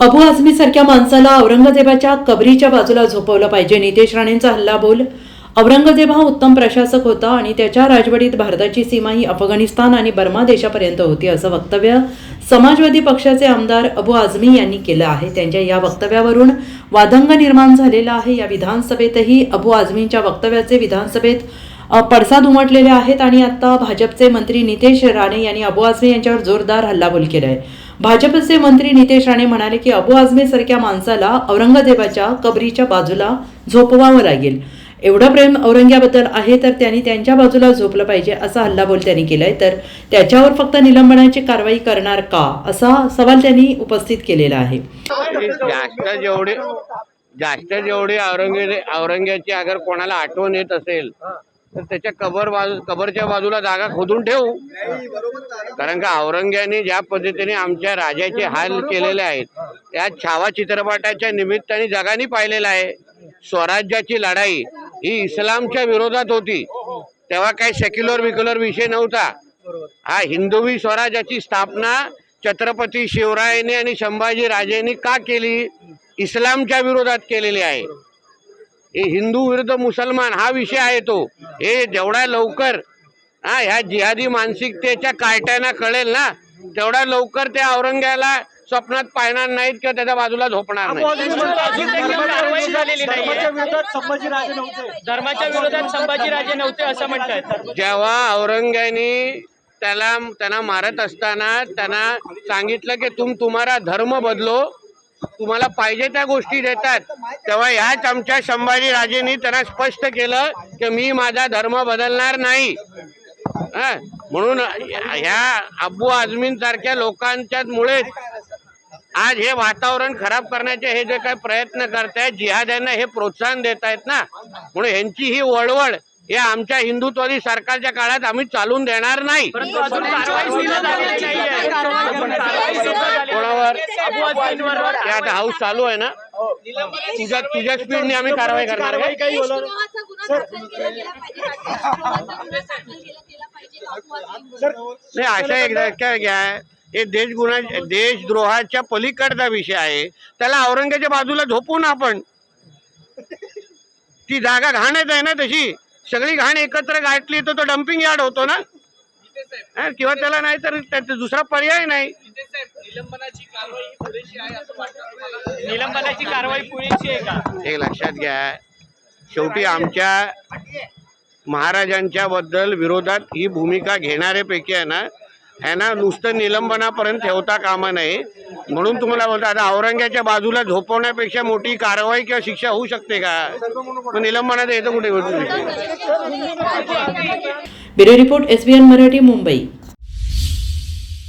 अबू आझमी सारख्या माणसाला औरंगजेबाच्या कबरीच्या बाजूला झोपवलं पाहिजे. नितेश राणेंचा हल्ला बोल. औरंगजेब हा उत्तम प्रशासक होता आणि त्याच्या राजवटीत भारताची सीमा ही अफगाणिस्तान आणि बर्मा देशापर्यंत होती असं वक्तव्य समाजवादी पक्षाचे आमदार अबू आझमी यांनी केलं आहे. त्यांच्या या वक्तव्यावरून वादंग निर्माण झालेला आहे. या विधानसभेतही अबू आझमींच्या वक्तव्याचे विधानसभेत पडसाद उमटलेले आहेत आणि आता भाजपचे मंत्री नितेश राणे यांनी अबू आझमी यांच्यावर जोरदार हल्लाबोल केला आहे भाजपचे मंत्री नितेश राणे म्हणाले की अबू आझमी सारख्या माणसाला औरंगजेबाच्या कबरीच्या बाजूला झोपवावं लागेल. एवढं प्रेम औरंग्याबद्दल आहे तर त्यांनी त्यांच्या बाजूला झोपलं पाहिजे असा हल्लाबोल त्यांनी केलाय. तर त्याच्यावर फक्त निलंबनाची कारवाई करणार का असा सवाल त्यांनी उपस्थित केलेला आहे. जास्त जेवढे जास्त जेवढे औरंगे औरंग्याची अगर कोणाला आठवण येत असेल तर त्याच्या कबर बाजू कबरच्या बाजूला जागा खोदून ठेवू. कारण का औरंग्याने ज्या पद्धतीने आमच्या राजाचे हाल केलेले आहेत त्या छावा चित्रपटाच्या निमित्ताने जगाने पाहिलेलं आहे. स्वराज्याची लढाई ही इस्लामच्या विरोधात होती. तेव्हा काही सेक्युलर विक्युलर विषय नव्हता. हा हिंदवी स्वराज्याची स्थापना छत्रपती शिवरायने आणि संभाजी राजेंनी का केली? इस्लामच्या विरोधात केलेली आहे. हे हिंदू विरुद्ध मुसलमान हा विषय आहे तो. हे जेवढा लवकर हा ह्या जिहादी मानसिकतेच्या कार्ट्यांना कळेल ना तेवढा लवकर त्या औरंग्याला स्वप्नात पाहणार नाहीत किंवा त्याच्या बाजूला झोपणार नाही कारवाई झालेली नाहीये धर्माच्या विरोधात संभाजीराजे नव्हते. धर्माच्या विरोधात संभाजीराजे नव्हते असं म्हणतायत जेव्हा औरंग्याने त्याला त्यांना मारत असताना त्यांना सांगितलं की तुम तुम्हारा धर्म बदलो तुम्हाला पाहिजे त्या गोष्टी देतात. तेव्हा ह्याच आमच्या संभाजी राजेंनी त्यांना स्पष्ट केलं की मी माझा धर्म बदलणार नाही. म्हणून ह्या अब्बू आजमींसारख्या लोकांच्या मुळेच आज हे वातावरण खराब करण्याचे हे जे काही प्रयत्न करतायत जिहाद्यांना हे प्रोत्साहन देत आहेत ना. म्हणून ह्यांची ही वळवळ हे आमच्या हिंदुत्वादी सरकारच्या काळात आम्ही चालून देणार नाही. ते आता हाऊस चालू आहे ना? तुझ्या तुझ्या स्पीडने आम्ही कारवाई करणार आहे. काही होणार देशद्रोहाचा गुन्हा दाखल केला गेला पाहिजे. देशद्रोहाचा गुन्हा दाखल केला गेला पाहिजे. अफवाची. नाही अशा एकदा काय घ्या. हे देश गुन्हा देशद्रोहाच्या पलीकडचा विषय आहे. त्याला औरंगाच्या बाजूला झोपून आपण. ती जागा घाणच आहे ना तशी. सगळी घाण एकत्र गाठली तर तो डम्पिंग यार्ड होतो ना? हा, किंवा त्याला नाही तर त्याचा दुसरा पर्याय नाही. निलंबनाची कारवाई पुरेशी आहे का? हे लक्षात घ्या. शेवटी आमच्या महाराजांच्या बद्दल विरोधात ही भूमिका घेणाऱ्यापैकी आहे ना ह्यांना नुसतं निलंबनापर्यंत ठेवता कामा नये. म्हणून तुम्हाला बोलतो आता औरंग्याच्या बाजूला झोपवण्यापेक्षा मोठी कारवाई किंवा शिक्षा होऊ शकते का? मग निलंबनाचं येतं कुठे bureau report SBN Marathi Mumbai.